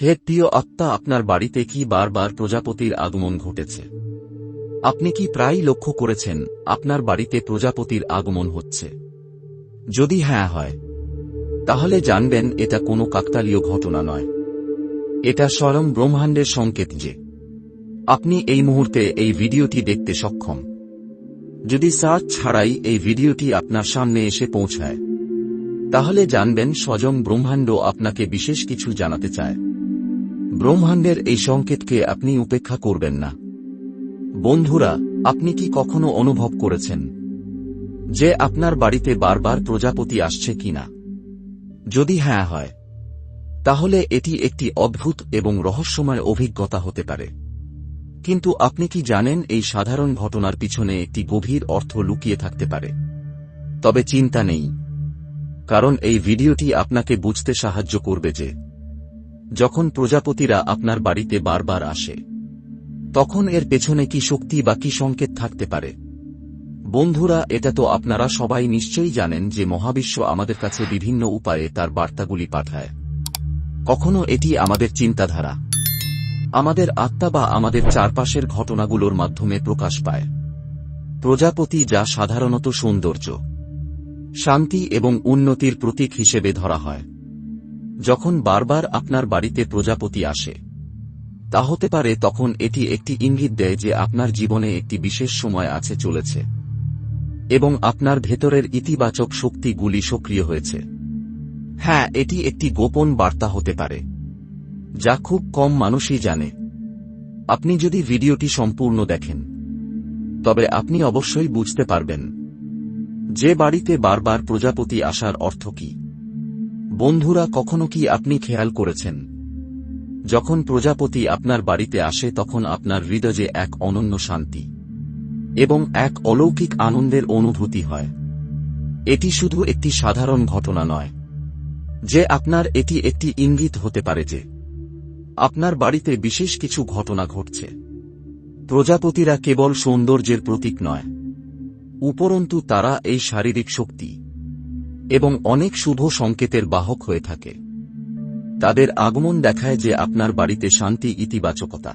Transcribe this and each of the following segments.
হে প্রিয় আত্মা, আপনার বাড়িতে কি বারবার প্রজাপতির আগমন ঘটেছে? আপনি কি প্রায়ই লক্ষ্য করেছেন, আপনার বাড়িতে প্রজাপতির আগমন হচ্ছে? যদি হ্যাঁ হয়, তাহলে জানবেন, এটা কোনো কাকতালীয় ঘটনা নয়। এটা স্বয়ং ব্রহ্মাণ্ডের সংকেত যে, আপনি এই মুহূর্তে এই ভিডিওটি দেখতে সক্ষম। যদি সার্চ ছাড়াই এই ভিডিওটি আপনার সামনে এসে পৌঁছায়, তাহলে জানবেন, স্বয়ং ব্রহ্মাণ্ড আপনাকে বিশেষ কিছু জানাতে চায়। ব্রহ্মাণ্ডের এই সংকেতকে আপনি উপেক্ষা করবেন না। বন্ধুরা, আপনি কি কখনো অনুভব করেছেন যে আপনার বাড়িতে বারবার প্রজাপতি আসছে কিনা? যদি হ্যাঁ হয়, তাহলে এটি একটি অদ্ভুত এবং রহস্যময় অভিজ্ঞতা হতে পারে। কিন্তু আপনি কি জানেন এই সাধারণ ঘটনার পিছনে একটি গভীর অর্থ লুকিয়ে থাকতে পারে? তবে চিন্তা নেই, কারণ এই ভিডিওটি আপনাকে বুঝতে সাহায্য করবে যে যখন প্রজাপতিরা আপনার বাড়িতে বারবার আসে, তখন এর পেছনে কি শক্তি বা কি সংকেত থাকতে পারে? বন্ধুরা, এটা তো আপনারা সবাই নিশ্চয়ই জানেন যে মহাবিশ্ব আমাদের কাছে বিভিন্ন উপায়ে তার বার্তাগুলি পাঠায়। কখনো এটি আমাদের চিন্তাধারা, আমাদের আত্মা বা আমাদের চারপাশের ঘটনাগুলোর মাধ্যমে প্রকাশ পায়। প্রজাপতি যা সাধারণত সৌন্দর্য, শান্তি এবং উন্নতির প্রতীক হিসেবে ধরা হয়। যখন বারবার আপনার বাড়িতে প্রজাপতি আসে, তা হতে পারে তখন এটি একটি ইঙ্গিত দেয় যে আপনার জীবনে একটি বিশেষ সময় আছে চলেছে, এবং আপনার ভেতরের ইতিবাচক শক্তিগুলি সক্রিয় হয়েছে। হ্যাঁ এটি একটি গোপন বার্তা হতে পারে, যা খুব কম মানুষই জানে। আপনি যদি ভিডিওটি সম্পূর্ণ দেখেন, তবে আপনি অবশ্যই বুঝতে পারবেন যে বাড়িতে বারবার প্রজাপতি আসার অর্থ কি। বন্ধুরা, কখনো কি আপনি খেয়াল করেছেন? যখন প্রজাপতি আপনার বাড়িতে আসে, তখন আপনার হৃদয়ে এক অনন্য শান্তি এবং এক অলৌকিক আনন্দের অনুভূতি হয়। এটি শুধু একটি সাধারণ ঘটনা নয় যে আপনার এটি একটি ইঙ্গিত হতে পারে যে আপনার বাড়িতে বিশেষ কিছু ঘটনা ঘটছে। প্রজাপতিরা কেবল সৌন্দর্যের প্রতীক নয়, উপরন্তু তারা এই শারীরিক শক্তি এবং অনেক শুভ সংকেতের বাহক হয়ে থাকে। তাদের আগমন দেখায় যে আপনার বাড়িতে শান্তি ইতিবাচকতা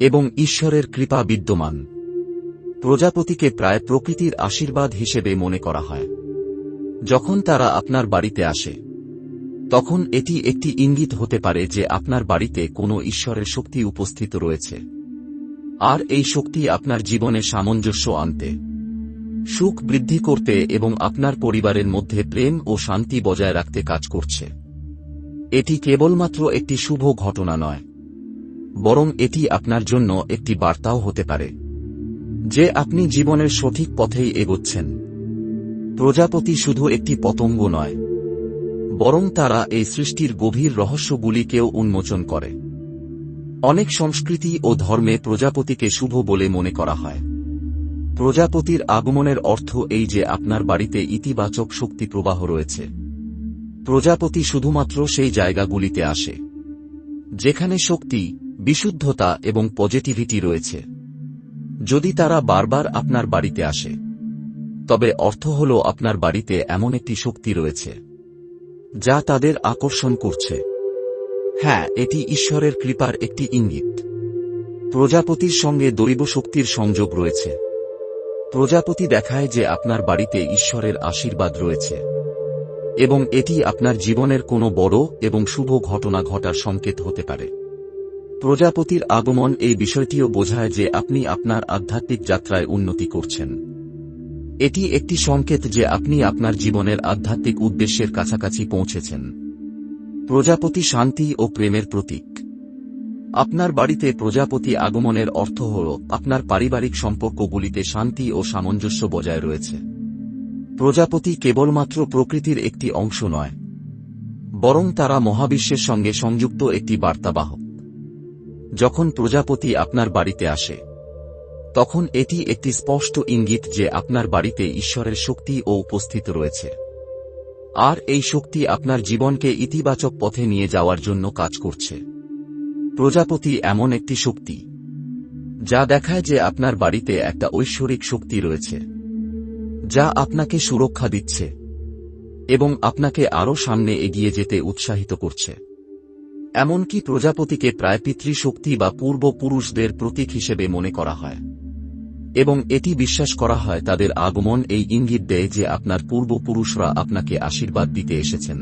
এবং ঈশ্বরের কৃপা বিদ্যমান। প্রজাপতিকে প্রায় প্রকৃতির আশীর্বাদ হিসেবে মনে করা হয়। যখন তারা আপনার বাড়িতে আসে, তখন এটি একটি ইঙ্গিত হতে পারে যে আপনার বাড়িতে কোনো ঈশ্বরের শক্তি উপস্থিত রয়েছে। আর এই শক্তি আপনার জীবনে সামঞ্জস্য আনতে সুখ বৃদ্ধি করতে এবং আপনার পরিবারের মধ্যে প্রেম ও শান্তি বজায় রাখতে কাজ করছে। এটি কেবলমাত্র একটি শুভ ঘটনা নয়। বরং এটি আপনার জন্য একটি বার্তাও হতে পারে। যে আপনি জীবনের সঠিক পথেই এগোচ্ছেন। প্রজাপতি শুধু একটি পতঙ্গ নয়। বরং তারা এই সৃষ্টির গভীর রহস্যগুলিকেও উন্মোচন করে। অনেক সংস্কৃতি ও ধর্মে প্রজাপতিকে শুভ বলে মনে করা হয়। প্রজাপতির আগমনের অর্থ এই যে আপনার বাড়িতে ইতিবাচক শক্তি প্রবাহ রয়েছে। প্রজাপতি শুধুমাত্র সেই জায়গাগুলিতে আসে, যেখানে শক্তি, বিশুদ্ধতা এবং পজিটিভিটি রয়েছে। যদি তারা বারবার আপনার বাড়িতে আসে, তবে অর্থ হল আপনার বাড়িতে এমন একটি শক্তি রয়েছে, যা তাদের আকর্ষণ করছে। হ্যাঁ এটি ঈশ্বরের কৃপার একটি ইঙ্গিত। প্রজাপতির সঙ্গে দৈব শক্তির সংযোগ রয়েছে। প্রজাপতি দেখায় যে আপনার বাড়িতে ঈশ্বরের আশীর্বাদ রয়েছে। এবং এটি আপনার জীবনের কোনো বড় এবং শুভ ঘটনা ঘটার সংকেত হতে পারে। প্রজাপতির আগমন এই বিষয়টিও বোঝায় যে আপনি আপনার আধ্যাত্মিক যাত্রায় উন্নতি করছেন। এটি একটি সংকেত যে আপনি আপনার জীবনের আধ্যাত্মিক উদ্দেশ্যের কাছাকাছি পৌঁছেছেন। প্রজাপতি শান্তি ও প্রেমের প্রতীক। আপনার বাড়িতে প্রজাপতি আগমনের অর্থ হল, আপনার পারিবারিক সম্পর্কগুলিতে শান্তি ও সামঞ্জস্য বজায় রয়েছে। প্রজাপতি কেবলমাত্র প্রকৃতির একটি অংশ নয়, বরং তারা মহাবিশ্বের সঙ্গে সংযুক্ত একটি বার্তাবাহক। যখন প্রজাপতি আপনার বাড়িতে আসে, তখন এটি একটি স্পষ্ট ইঙ্গিত যে আপনার বাড়িতে ঈশ্বরের শক্তি ও উপস্থিত রয়েছে। আর এই শক্তি আপনার জীবনকে ইতিবাচক পথে নিয়ে যাওয়ার জন্য কাজ করছে। প্রজাপতি এমন একটি শক্তি, যা দেখায় যে আপনার বাড়িতে একটা ঐশ্বরিক শক্তি রয়েছে, যা আপনাকে সুরক্ষা দিচ্ছে এবং আপনাকে আরও সামনে এগিয়ে যেতে উৎসাহিত করছে। এমনকি প্রজাপতিকে প্রায় পিতৃশক্তি বা পূর্বপুরুষদের প্রতীক হিসেবে মনে করা হয় এবং এটি বিশ্বাস করা হয় তাদের আগমন এই ইঙ্গিত দেয় যে আপনার পূর্বপুরুষরা আপনাকে আশীর্বাদ দিতে এসেছেন।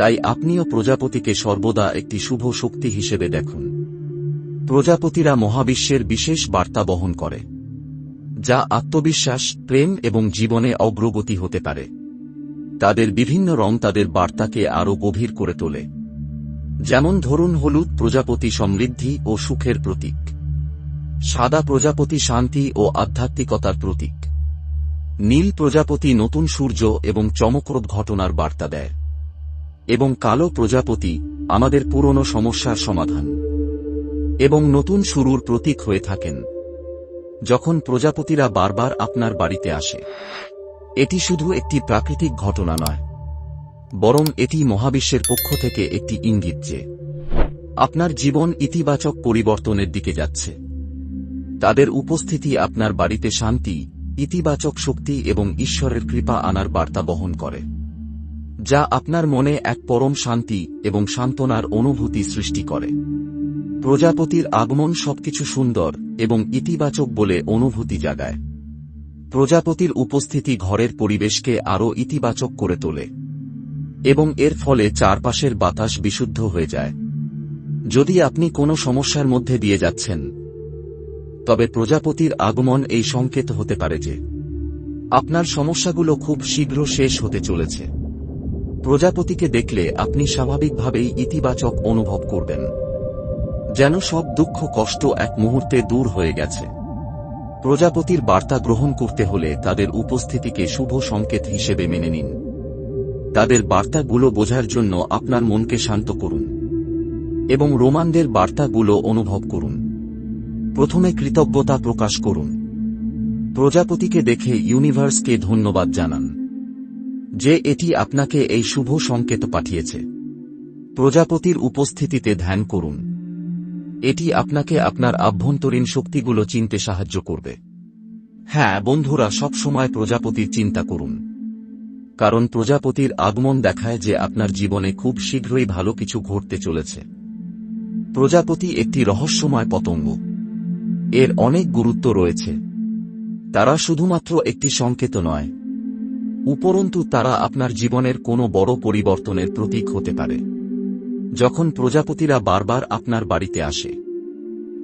তাই আপনিও প্রজাপতিকে সর্বদা একটি শুভ শক্তি হিসেবে দেখুন। প্রজাপতিরা মহাবিশ্বের বিশেষ বার্তা বহন করে, যা আত্মবিশ্বাস, প্রেম এবং জীবনে অগ্রগতি হতে পারে। তাদের বিভিন্ন রং তাদের বার্তাকে আরও গভীর করে তোলে। যেমন ধরুন হলুদ প্রজাপতি সমৃদ্ধি ও সুখের প্রতীক। সাদা প্রজাপতি শান্তি ও আধ্যাত্মিকতার প্রতীক। নীল প্রজাপতি নতুন সূর্য এবং চমকপ্রদ ঘটনার বার্তা দেয়। এবং কালো প্রজাপতি আমাদের পুরনো সমস্যার সমাধান। এবং নতুন শুরুর প্রতীক হয়ে থাকেন। যখন প্রজাপতিরা বারবার আপনার বাড়িতে আসে। এটি শুধু একটি প্রাকৃতিক ঘটনা নয়। বরং এটি মহাবিশ্বের পক্ষ থেকে একটি ইঙ্গিত যে, আপনার জীবন ইতিবাচক পরিবর্তনের দিকে যাচ্ছে। তাদের উপস্থিতি আপনার বাড়িতে শান্তি, ইতিবাচক শক্তি এবং ঈশ্বরের কৃপা আনার বার্তা বহন করে। যা আপনার মনে এক পরম শান্তি এবং সান্ত্বনার অনুভূতি সৃষ্টি করে। প্রজাপতির আগমন সবকিছু সুন্দর এবং ইতিবাচক বলে অনুভূতি জাগায়। প্রজাপতির উপস্থিতি ঘরের পরিবেশকে আরও ইতিবাচক করে তোলে। এবং এর ফলে চারপাশের বাতাস বিশুদ্ধ হয়ে যায়। যদি আপনি কোনো সমস্যার মধ্যে দিয়ে যাচ্ছেন, তবে প্রজাপতির আগমন এই সংকেত হতে পারে যে, আপনার সমস্যাগুলো খুব শীঘ্র শেষ হতে চলেছে। প্রজাপতিকে দেখলে আপনি স্বাভাবিকভাবেই ইতিবাচক অনুভব করবেন। যেন সব দুঃখ কষ্ট এক মুহূর্তে দূর হয়ে গেছে। প্রজাপতির বার্তা গ্রহণ করতে হলে তাদের উপস্থিতিকে শুভ সংকেত হিসেবে মেনে নিন। তাদের বার্তাগুলো বোঝার জন্য আপনার মনকে শান্ত করুন। এবং রোমানদের বার্তাগুলো অনুভব করুন। প্রথমে কৃতজ্ঞতা প্রকাশ করুন। প্রজাপতিকে দেখে ইউনিভার্সকে ধন্যবাদ জানান। যে এটি আপনাকে এই শুভ সংকেত পাঠিয়েছে। প্রজাপতির উপস্থিতিতে ধ্যান করুন। এটি আপনাকে আপনার আভ্যন্তরীণ শক্তিগুলো চিনতে সাহায্য করবে। হ্যাঁ বন্ধুরা সব সময় প্রজাপতির চিন্তা করুন। কারণ প্রজাপতির আগমন দেখায় যে আপনার জীবনে খুব শীঘ্রই ভালো কিছু ঘটতে চলেছে। প্রজাপতি একটি রহস্যময় পতঙ্গ। এর অনেক গুরুত্ব রয়েছে। তারা শুধুমাত্র একটি সংকেত নয় উপরন্তু তারা আপনার জীবনের কোনো বড় পরিবর্তনের প্রতীক হতে পারে। যখন প্রজাপতিরা বারবার আপনার বাড়িতে আসে,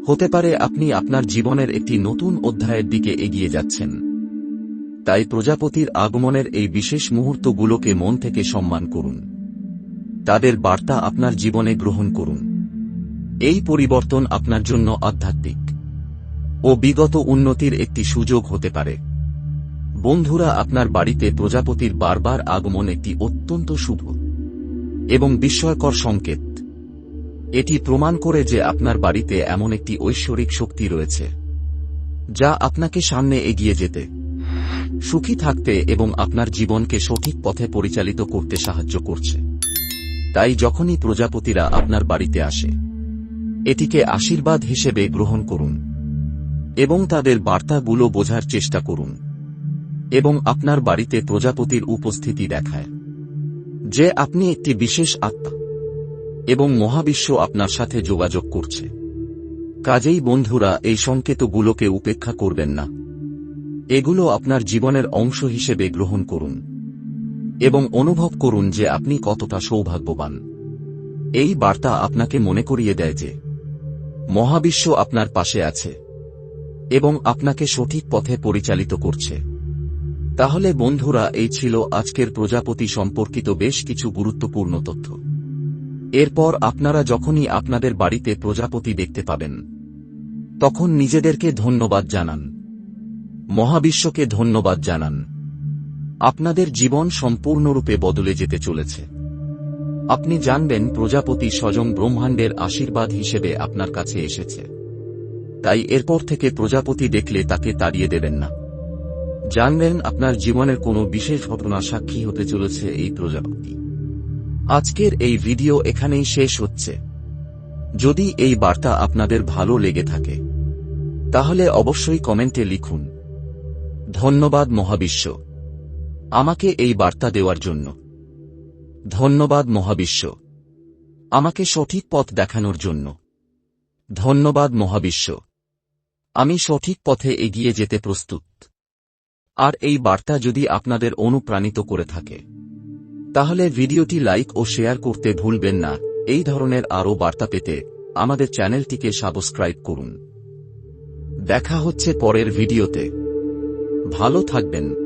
হতে পারে আপনি আপনার জীবনের একটি নতুন অধ্যায়ের দিকে এগিয়ে যাচ্ছেন। তাই প্রজাপতির আগমনের এই বিশেষ মুহূর্তগুলোকে মন থেকে সম্মান করুন। তাদের বার্তা আপনার জীবনে গ্রহণ করুন। এই পরিবর্তন আপনার জন্য আধ্যাত্মিক ও বিগত উন্নতির একটি সুযোগ হতে পারে। বন্ধুরা, আপনার বাড়িতে প্রজাপতির বারবার আগমন একটি অত্যন্ত শুভ এবং বিস্ময়কর সংকেত। এটি প্রমাণ করে যে আপনার বাড়িতে এমন একটি ঐশ্বরিক শক্তি রয়েছে, যা আপনাকে সামনে এগিয়ে যেতে, সুখী থাকতে এবং আপনার জীবনকে সঠিক পথে পরিচালিত করতে সাহায্য করছে। তাই যখনই প্রজাপতিরা আপনার বাড়িতে আসে, এটিকে আশীর্বাদ হিসেবে গ্রহণ করুন এবং তাদের বার্তাগুলো বোঝার চেষ্টা করুন। এবং আপনার বাড়িতে প্রজাপতির উপস্থিতি দেখায়। যে আপনি একটি বিশেষ আত্মা এবং মহাবিশ্ব আপনার সাথে যোগাযোগ করছে। কাজেই বন্ধুরা, এই সংকেতগুলোকে উপেক্ষা করবেন না। এগুলো আপনার জীবনের অংশ হিসেবে গ্রহণ করুন এবং অনুভব করুন যে আপনি কতটা সৌভাগ্যবান। এই বার্তা আপনাকে মনে করিয়ে দেয় যে, মহাবিশ্ব আপনার পাশে আছে এবং আপনাকে সঠিক পথে পরিচালিত করছে। তাহলে বন্ধুরা, এই ছিল আজকের প্রজাপতি সম্পর্কিত বেশ কিছু গুরুত্বপূর্ণ তথ্য। এরপর আপনারা যখনই আপনাদের বাড়িতে প্রজাপতি দেখতে পাবেন, তখন নিজেদেরকে ধন্যবাদ জানান। মহাবিশ্বকে ধন্যবাদ জানান। আপনাদের জীবন সম্পূর্ণরূপে বদলে যেতে চলেছে। আপনি জানবেন, প্রজাপতি স্বয়ং ব্রহ্মাণ্ডের আশীর্বাদ হিসেবে আপনার কাছে এসেছে। তাই এরপর থেকে প্রজাপতি দেখলে তাকে তাড়িয়ে দেবেন না। জানবেন আপনার জীবনের কোনো বিশেষ ঘটনা সাক্ষী হতে চলেছে এই প্রজাপতি। আজকের এই ভিডিও এখানেই শেষ হচ্ছে। যদি এই বার্তা আপনাদের ভালো লেগে থাকে, তাহলে অবশ্যই কমেন্টে লিখুন। ধন্যবাদ মহাবিশ্ব। আমাকে এই বার্তা দেওয়ার জন্য। ধন্যবাদ মহাবিশ্ব। আমাকে সঠিক পথ দেখানোর জন্য। ধন্যবাদ মহাবিশ্ব। আমি সঠিক পথে এগিয়ে যেতে প্রস্তুত। আর এই বার্তা যদি আপনাদের অনুপ্রাণিত করে থাকে। তাহলে ভিডিওটি লাইক ও শেয়ার করতে ভুলবেন না। এই ধরনের আরও বার্তা পেতে আমাদের চ্যানেলটিকে সাবস্ক্রাইব করুন। দেখা হচ্ছে পরের ভিডিওতে। ভালো থাকবেন।